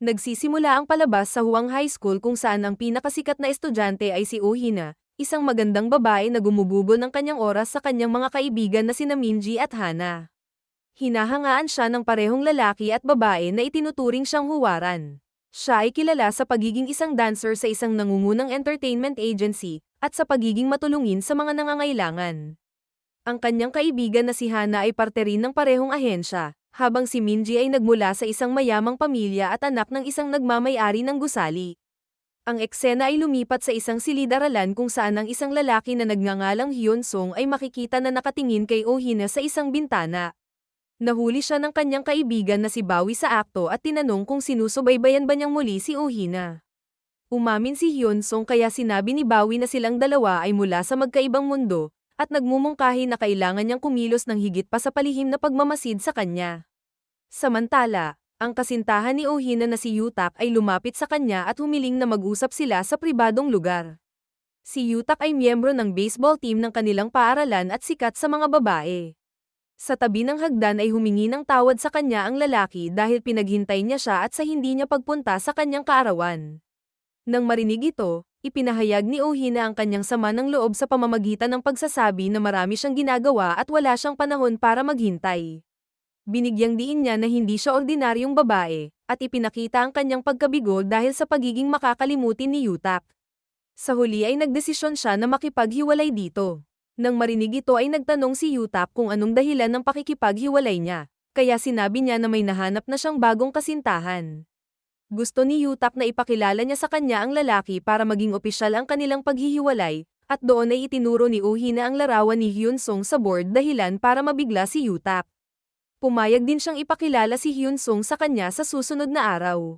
Nagsisimula ang palabas sa Huang High School kung saan ang pinakasikat na estudyante ay si Oh Hina, isang magandang babae na gumugubo ng kanyang oras sa kanyang mga kaibigan na sina Minji at Hana. Hinahangaan siya ng parehong lalaki at babae na itinuturing siyang huwaran. Siya ay kilala sa pagiging isang dancer sa isang nangungunang entertainment agency, at sa pagiging matulungin sa mga nangangailangan. Ang kanyang kaibigan na si Hana ay parte rin ng parehong ahensya, habang si Minji ay nagmula sa isang mayamang pamilya at anak ng isang nagmamayari ng gusali. Ang eksena ay lumipat sa isang silid-aralan kung saan ang isang lalaki na nagngangalang Hyun Song ay makikita na nakatingin kay Oh Hina sa isang bintana. Nahuli siya ng kanyang kaibigan na si Bawi sa akto at tinanong kung sinusubaybayan ba niyang muli si Oh Hina. Umamin si Hyun Song kaya sinabi ni Bawi na silang dalawa ay mula sa magkaibang mundo, at nagmumungkahi na kailangan niyang kumilos ng higit pa sa palihim na pagmamasid sa kanya. Samantala, ang kasintahan ni Ohina na si Yutak ay lumapit sa kanya at humiling na mag-usap sila sa pribadong lugar. Si Yutak ay miyembro ng baseball team ng kanilang paaralan at sikat sa mga babae. Sa tabi ng hagdan ay humingi ng tawad sa kanya ang lalaki dahil pinaghintay niya siya at sa hindi niya pagpunta sa kanyang kaarawan. Nang marinig ito, Ipinahayag ni Ohina ang kanyang sama ng loob sa pamamagitan ng pagsasabi na marami siyang ginagawa at wala siyang panahon para maghintay. Binigyang diin niya na hindi siya ordinaryong babae, at ipinakita ang kanyang pagkabigo dahil sa pagiging makakalimutin ni Yutak. Sa huli ay nagdesisyon siya na makipaghiwalay dito. Nang marinig ito ay nagtanong si Yutak kung anong dahilan ng pakikipaghiwalay niya, kaya sinabi niya na may nahanap na siyang bagong kasintahan. Gusto ni Yutak na ipakilala niya sa kanya ang lalaki para maging opisyal ang kanilang paghihiwalay, at doon ay itinuro ni Uhi na ang larawan ni Hyun Sung sa board dahilan para mabigla si Yutak. Pumayag din siyang ipakilala si Hyun Sung sa kanya sa susunod na araw.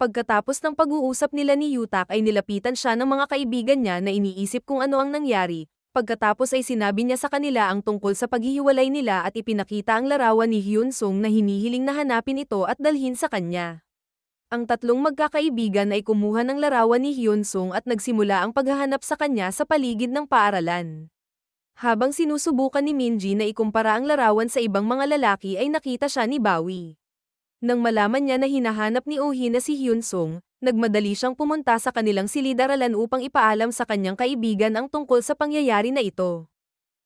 Pagkatapos ng pag-uusap nila ni Yutak ay nilapitan siya ng mga kaibigan niya na iniisip kung ano ang nangyari, pagkatapos ay sinabi niya sa kanila ang tungkol sa paghihiwalay nila at ipinakita ang larawan ni Hyun Sung na hinihiling na hanapin ito at dalhin sa kanya. Ang tatlong magkakaibigan ay kumuha ng larawan ni Hyun Sung at nagsimula ang paghahanap sa kanya sa paligid ng paaralan. Habang sinusubukan ni Minji na ikumpara ang larawan sa ibang mga lalaki ay nakita siya ni Bawi. Nang malaman niya na hinahanap ni Uhi na si Hyun Sung, nagmadali siyang pumunta sa kanilang silid-aralan upang ipaalam sa kanyang kaibigan ang tungkol sa pangyayari na ito.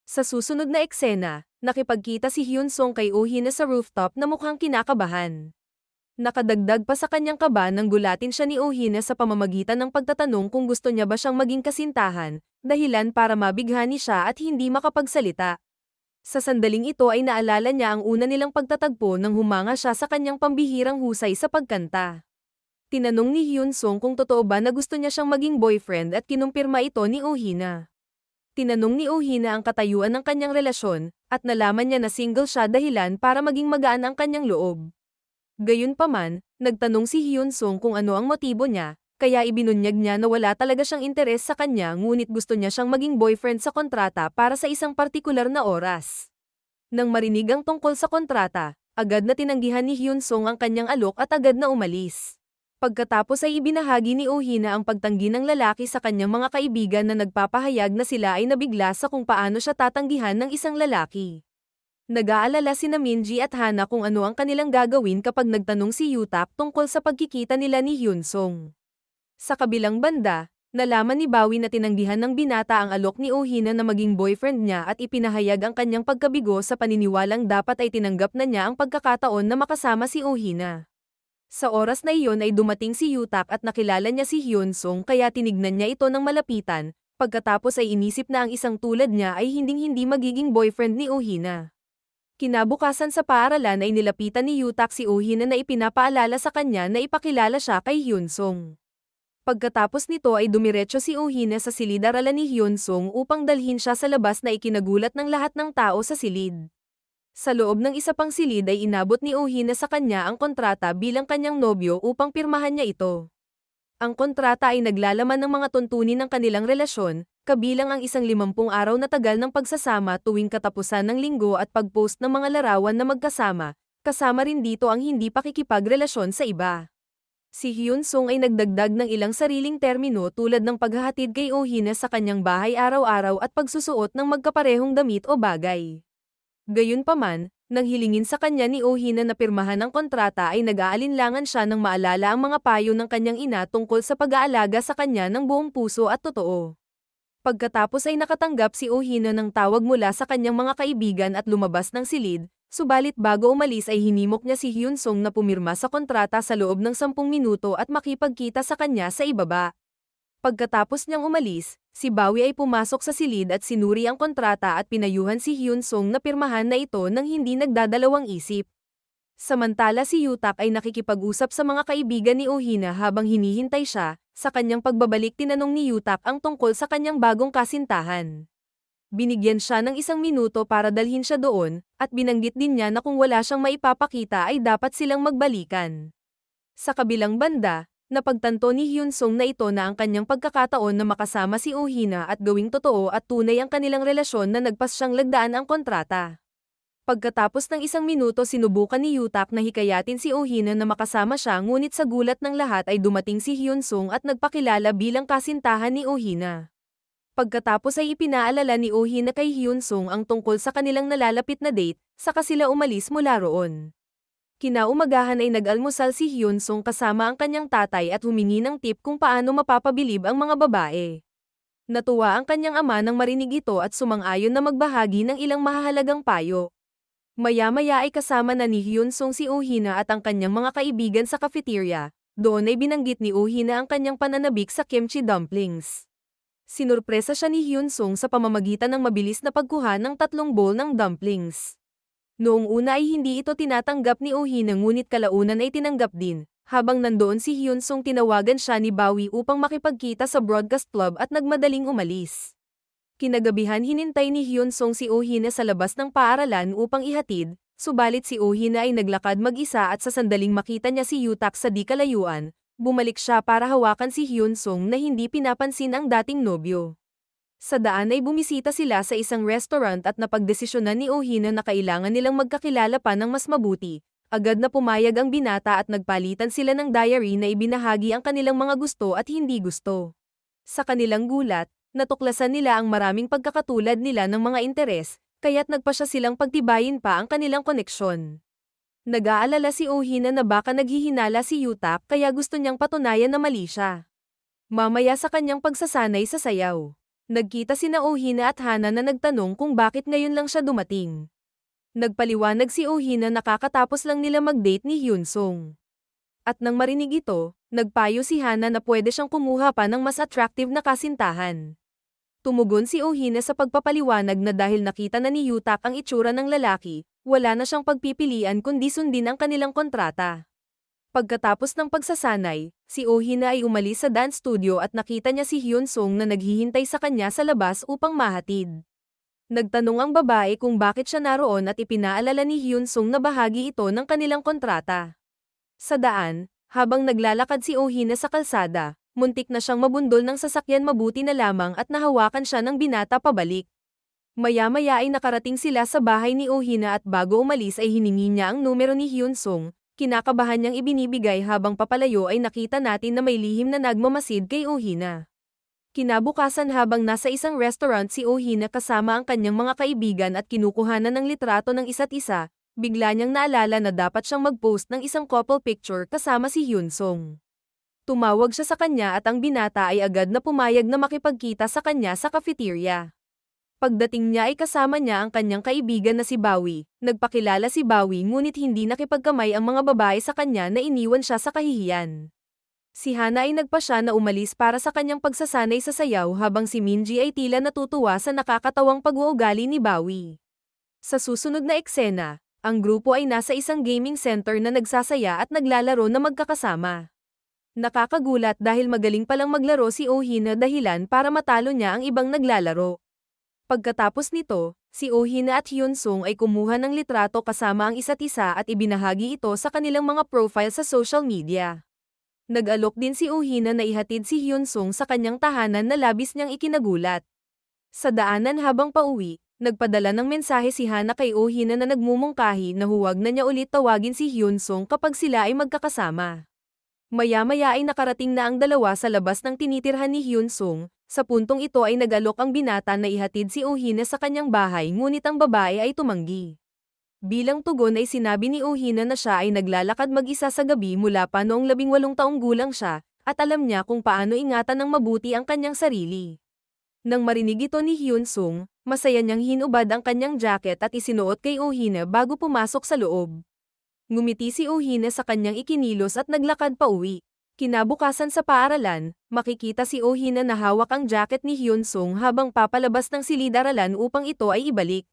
Sa susunod na eksena, nakipagkita si Hyun Sung kay Uhi na sa rooftop na mukhang kinakabahan. Nakadagdag pa sa kanyang kaba nang gulatin siya ni Ohina sa pamamagitan ng pagtatanong kung gusto niya ba siyang maging kasintahan, dahilan para mabighani siya at hindi makapagsalita. Sa sandaling ito ay naalala niya ang una nilang pagtatagpo nang humanga siya sa kanyang pambihirang husay sa pagkanta. Tinanong ni Hyun Sung kung totoo ba na gusto niya siyang maging boyfriend at kinumpirma ito ni Ohina. Tinanong ni Ohina ang katayuan ng kanyang relasyon, at nalaman niya na single siya dahilan para maging magaan ang kanyang loob. Gayunpaman, nagtanong si Hyun Sung kung ano ang motibo niya, kaya ibinunyag niya na wala talaga siyang interes sa kanya ngunit gusto niya siyang maging boyfriend sa kontrata para sa isang partikular na oras. Nang marinig ang tungkol sa kontrata, agad na tinanggihan ni Hyun Sung ang kanyang alok at agad na umalis. Pagkatapos ay ibinahagi ni Ohina ang pagtanggi ng lalaki sa kanyang mga kaibigan na nagpapahayag na sila ay nabigla sa kung paano siya tatanggihan ng isang lalaki. Nag-aalala sina Minji at Hana kung ano ang kanilang gagawin kapag nagtanong si Yutak tungkol sa pagkikita nila ni Hyun Sung. Sa kabilang banda, nalaman ni Bawi na tinanggihan ng binata ang alok ni Ohina na maging boyfriend niya at ipinahayag ang kanyang pagkabigo sa paniniwalang dapat ay tinanggap na niya ang pagkakataon na makasama si Ohina. Sa oras na iyon ay dumating si Yutak at nakilala niya si Hyun Sung kaya tinignan niya ito ng malapitan, pagkatapos ay inisip na ang isang tulad niya ay hinding-hindi magiging boyfriend ni Ohina. Kinabukasan sa paaralan ay nilapitan ni Yutak si Uhina na ipinapaalala sa kanya na ipakilala siya kay Hyunsung. Pagkatapos nito ay dumiretso si Uhina sa silid-aralan ni Hyunsung upang dalhin siya sa labas na ikinagulat ng lahat ng tao sa silid. Sa loob ng isa pang silid ay inabot ni Uhina sa kanya ang kontrata bilang kanyang nobyo upang pirmahan niya ito. Ang kontrata ay naglalaman ng mga tuntunin ng kanilang relasyon, kabilang ang isang limampung araw na tagal ng pagsasama tuwing katapusan ng linggo at pagpost ng mga larawan na magkasama, kasama rin dito ang hindi pakikipagrelasyon sa iba. Si Hyun Sung ay nagdagdag ng ilang sariling termino tulad ng paghahatid kay Oh Hina sa kanyang bahay araw-araw at pagsusuot ng magkaparehong damit o bagay. Gayunpaman, Nang hilingin sa kanya ni Ohina na pirmahan ang kontrata ay nag-aalinlangan siya nang maalala ang mga payo ng kanyang ina tungkol sa pag-aalaga sa kanya ng buong puso at totoo. Pagkatapos ay nakatanggap si Ohina ng tawag mula sa kanyang mga kaibigan at lumabas ng silid, subalit bago umalis ay hinimok niya si Hyun Sung na pumirma sa kontrata sa loob ng 10 minuto at makipagkita sa kanya sa ibaba. Pagkatapos niyang umalis, si Bawi ay pumasok sa silid at sinuri ang kontrata at pinayuhan si Hyun Sung na pirmahan na ito nang hindi nagdadalawang isip. Samantala si Yutak ay nakikipag-usap sa mga kaibigan ni Ohina habang hinihintay siya, sa kanyang pagbabalik tinanong ni Yutak ang tungkol sa kanyang bagong kasintahan. Binigyan siya ng isang minuto para dalhin siya doon, at binanggit din niya na kung wala siyang maipapakita ay dapat silang magbalikan. Sa kabilang banda, Napagtanto ni Hyun Sung na ito na ang kanyang pagkakataon na makasama si Oh Hina at gawing totoo at tunay ang kanilang relasyon na nagpas siyang lagdaan ang kontrata. Pagkatapos ng isang minuto sinubukan ni Yutak na hikayatin si Oh Hina na makasama siya ngunit sa gulat ng lahat ay dumating si Hyun Sung at nagpakilala bilang kasintahan ni Oh Hina. Pagkatapos ay ipinaalala ni Oh Hina kay Hyun Sung ang tungkol sa kanilang nalalapit na date, saka sila umalis mula roon. Kinaumagahan ay nag-almusal si Hyun Sung kasama ang kanyang tatay at humingi ng tip kung paano mapapabilib ang mga babae. Natuwa ang kanyang ama nang marinig ito at sumang-ayon na magbahagi ng ilang mahahalagang payo. Maya-maya ay kasama na ni Hyun Sung si Uhina at ang kanyang mga kaibigan sa cafeteria. Doon ay binanggit ni Uhina ang kanyang pananabik sa kimchi dumplings. Sinurpresa siya ni Hyun Sung sa pamamagitan ng mabilis na pagkuha ng tatlong bowl ng dumplings. Noong una ay hindi ito tinatanggap ni Ohina ngunit kalaunan ay tinanggap din. Habang nandoon si Hyun Sung tinawagan siya ni Bawi upang makipagkita sa broadcast club at nagmadaling umalis. Kinagabihan hinintay ni Hyun Sung si Ohina sa labas ng paaralan upang ihatid, subalit si Ohina ay naglakad mag-isa at sa sandaling makita niya si Yutak sa di kalayuan, bumalik siya para hawakan si Hyun Sung na hindi pinapansin ang dating nobyo. Sa daan ay bumisita sila sa isang restaurant at napagdesisyonan ni Ohina na kailangan nilang magkakilala pa ng mas mabuti. Agad na pumayag ang binata at nagpalitan sila ng diary na ibinahagi ang kanilang mga gusto at hindi gusto. Sa kanilang gulat, natuklasan nila ang maraming pagkakatulad nila ng mga interes, kaya't nagpasya silang pagtibayin pa ang kanilang koneksyon. Nag-aalala si Ohina na baka naghihinala si Yutak kaya gusto niyang patunayan na mali siya. Mamaya sa kanyang pagsasanay sa sayaw. Nagkita sina Ohina at Hana na nagtanong kung bakit ngayon lang siya dumating. Nagpaliwanag si Ohina na kakatapos lang nila mag-date ni Hyun Sung. At nang marinig ito, nagpayo si Hana na pwede siyang kumuha pa ng mas attractive na kasintahan. Tumugon si Ohina sa pagpapaliwanag na dahil nakita na ni Yutak ang itsura ng lalaki, wala na siyang pagpipilian kundi sundin ang kanilang kontrata. Pagkatapos ng pagsasanay, si Ohina ay umalis sa dance studio at nakita niya si Hyun Sung na naghihintay sa kanya sa labas upang mahatid. Nagtanong ang babae kung bakit siya naroon at ipinaalala ni Hyun Sung na bahagi ito ng kanilang kontrata. Sa daan, habang naglalakad si Ohina sa kalsada, muntik na siyang mabundol ng sasakyan mabuti na lamang at nahawakan siya ng binata pabalik. Maya-maya ay nakarating sila sa bahay ni Ohina at bago umalis ay hiningi niya ang numero ni Hyun Sung, kinakabahan niyang ibinibigay habang papalayo ay nakita natin na may lihim na nagmamasid kay Ohina. Kinabukasan habang nasa isang restaurant si Ohina kasama ang kanyang mga kaibigan at kinukuhanan ng litrato ng isa't isa, bigla niyang naalala na dapat siyang mag-post ng isang couple picture kasama si Hyun Sung. Tumawag siya sa kanya at ang binata ay agad na pumayag na makipagkita sa kanya sa cafeteria. Pagdating niya ay kasama niya ang kanyang kaibigan na si Bawi. Nagpakilala si Bawi ngunit hindi nakipagkamay ang mga babae sa kanya na iniwan siya sa kahihiyan. Si Hana ay nagpa siya na umalis para sa kanyang pagsasanay sa sayaw habang si Minji ay tila natutuwa sa nakakatawang pag-uugali ni Bawi. Sa susunod na eksena, ang grupo ay nasa isang gaming center na nagsasaya at naglalaro na magkakasama. Nakakagulat dahil magaling palang maglaro si Ohina dahilan para matalo niya ang ibang naglalaro. Pagkatapos nito, si Ohina at Hyun Sung ay kumuha ng litrato kasama ang isa't isa at ibinahagi ito sa kanilang mga profile sa social media. Nag-alok din si Ohina na ihatid si Hyun Sung sa kanyang tahanan na labis niyang ikinagulat. Sa daanan habang pauwi, nagpadala ng mensahe si Hana kay Ohina na nagmumungkahi na huwag na niya ulit tawagin si Hyun Sung kapag sila ay magkakasama. Maya-maya ay nakarating na ang dalawa sa labas ng tinitirhan ni Hyun Sung, sa puntong ito ay nag-alok ang binata na ihatid si Ohina sa kanyang bahay ngunit ang babae ay tumanggi. Bilang tugon ay sinabi ni Ohina na siya ay naglalakad mag-isa sa gabi mula pa noong labing walong taong gulang siya, at alam niya kung paano ingatan ng mabuti ang kanyang sarili. Nang marinig ito ni Hyun Sung, masaya niyang hinubad ang kanyang jacket at isinuot kay Ohina bago pumasok sa loob. Ngumiti si Ohina sa kanyang ikinilos at naglakad pa uwi. Kinabukasan sa paaralan, makikita si Ohina na hawak ang jacket ni Hyun Sung habang papalabas ng silid-aralan upang ito ay ibalik.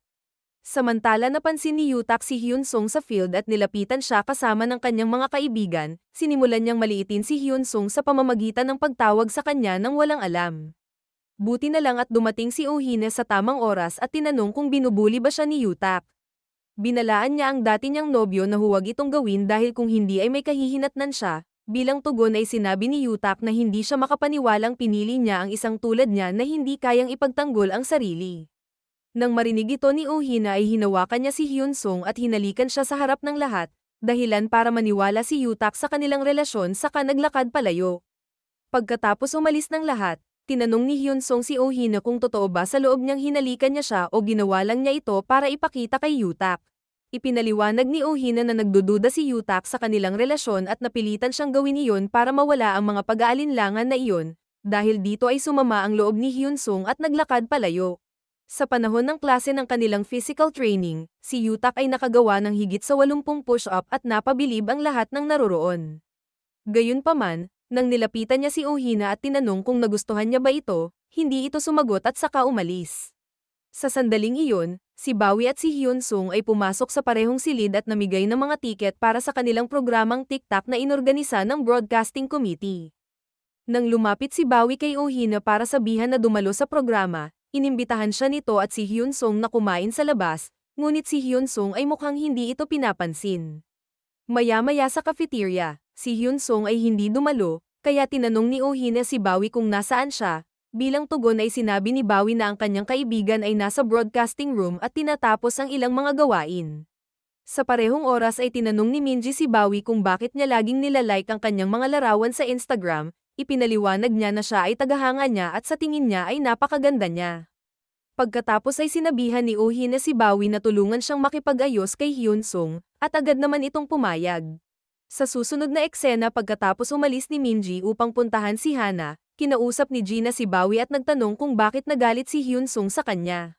Samantala napansin ni Yutak si Hyun Sung sa field at nilapitan siya kasama ng kanyang mga kaibigan, sinimulan niyang maliitin si Hyun Sung sa pamamagitan ng pagtawag sa kanya nang walang alam. Buti na lang at dumating si Ohine sa tamang oras at tinanong kung binubuli ba siya ni Yutak. Binalaan niya ang dati niyang nobyo na huwag itong gawin dahil kung hindi ay may kahihinatnan siya, bilang tugon ay sinabi ni Yutak na hindi siya makapaniwalang pinili niya ang isang tulad niya na hindi kayang ipagtanggol ang sarili. Nang marinig ito ni Ohina ay hinawakan niya si Hyun Sung at hinalikan siya sa harap ng lahat, dahilan para maniwala si Yutak sa kanilang relasyon saka naglakad palayo. Pagkatapos umalis ng lahat, tinanong ni Hyun Sung si Ohina kung totoo ba sa loob niyang hinalikan niya siya o ginawa lang niya ito para ipakita kay Yutak. Ipinaliwanag ni Ohina na nagdududa si Yutak sa kanilang relasyon at napilitan siyang gawin iyon para mawala ang mga pag-aalinlangan na iyon, dahil dito ay sumama ang loob ni Hyun Sung at naglakad palayo. Sa panahon ng klase ng kanilang physical training, si Yutak ay nakagawa ng higit sa 80 push-up at napabilib ang lahat ng naroroon. Gayunpaman, nang nilapitan niya si Ohina at tinanong kung nagustuhan niya ba ito, hindi ito sumagot at saka umalis. Sa sandaling iyon, si Bawi at si Hyun Sung ay pumasok sa parehong silid at namigay ng mga tiket para sa kanilang programang TikTok na inorganisa ng Broadcasting Committee. Nang lumapit si Bawi kay Ohina para sabihan na dumalo sa programa, Inimbitahan siya nito at si Hyun Sung na kumain sa labas, ngunit si Hyun Sung ay mukhang hindi ito pinapansin. Maya-maya sa cafeteria, si Hyun Sung ay hindi dumalo, kaya tinanong ni Oh na si Bawi kung nasaan siya, bilang tugon ay sinabi ni Bawi na ang kanyang kaibigan ay nasa broadcasting room at tinatapos ang ilang mga gawain. Sa parehong oras ay tinanong ni Minji si Bawi kung bakit niya laging nilalike ang kanyang mga larawan sa Instagram, ipinaliwanag niya na siya ay tagahanga niya at sa tingin niya ay napakaganda niya. Pagkatapos ay sinabihan ni Uhi na si Bawi na tulungan siyang makipag-ayos kay Hyun Sung, at agad naman itong pumayag. Sa susunod na eksena pagkatapos umalis ni Minji upang puntahan si Hana, kinausap ni Gina si Bawi at nagtanong kung bakit nagalit si Hyun Sung sa kanya.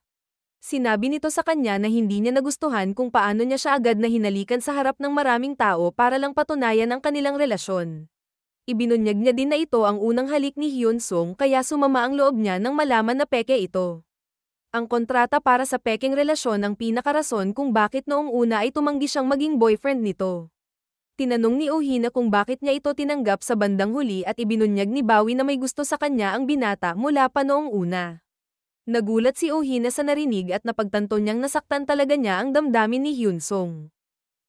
Sinabi nito sa kanya na hindi niya nagustuhan kung paano niya siya agad na hinalikan sa harap ng maraming tao para lang patunayan ang kanilang relasyon. Ibinunyag niya din na ito ang unang halik ni Hyun Sung kaya sumama ang loob niya nang malaman na peke ito. Ang kontrata para sa peking relasyon ang pinakarason kung bakit noong una ay tumanggi siyang maging boyfriend nito. Tinanong ni Ohina kung bakit niya ito tinanggap sa bandang huli at ibinunyag ni Bawi na may gusto sa kanya ang binata mula pa noong una. Nagulat si Ohina sa narinig at napagtanto niyang nasaktan talaga niya ang damdamin ni Hyun Sung.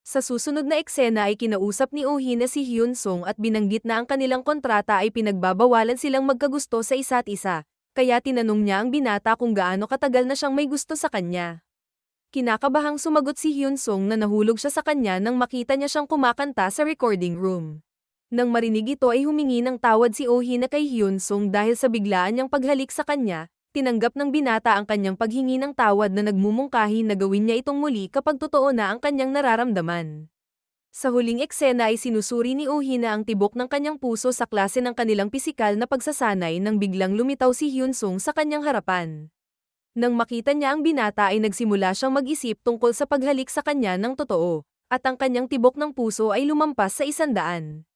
Sa susunod na eksena ay kinausap ni Ohi na si Hyun Sung at binanggit na ang kanilang kontrata ay pinagbabawalan silang magkagusto sa isa't isa, kaya tinanong niya ang binata kung gaano katagal na siyang may gusto sa kanya. Kinakabahang sumagot si Hyun Sung na nahulog siya sa kanya nang makita niya siyang kumakanta sa recording room. Nang marinig ito ay humingi ng tawad si Ohi na kay Hyun Sung dahil sa biglaan niyang paghalik sa kanya, tinanggap ng binata ang kanyang paghingi ng tawad na nagmumungkahi na gawin niya itong muli kapag totoo na ang kanyang nararamdaman. Sa huling eksena ay sinusuri ni Ohina ang tibok ng kanyang puso sa klase ng kanilang pisikal na pagsasanay nang biglang lumitaw si Hyun Sung sa kanyang harapan. Nang makita niya ang binata ay nagsimula siyang mag-isip tungkol sa paghalik sa kanya ng totoo, at ang kanyang tibok ng puso ay lumampas sa isandaan.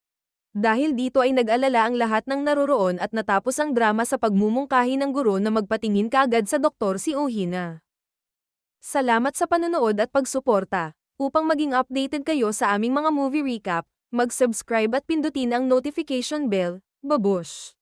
Dahil dito ay nag-alala ang lahat ng naroroon at natapos ang drama sa pagmumungkahi ng guro na magpatingin kaagad sa doktor si Ohina. Salamat sa panonood at pagsuporta. Upang maging updated kayo sa aming mga movie recap, mag-subscribe at pindutin ang notification bell. Babush!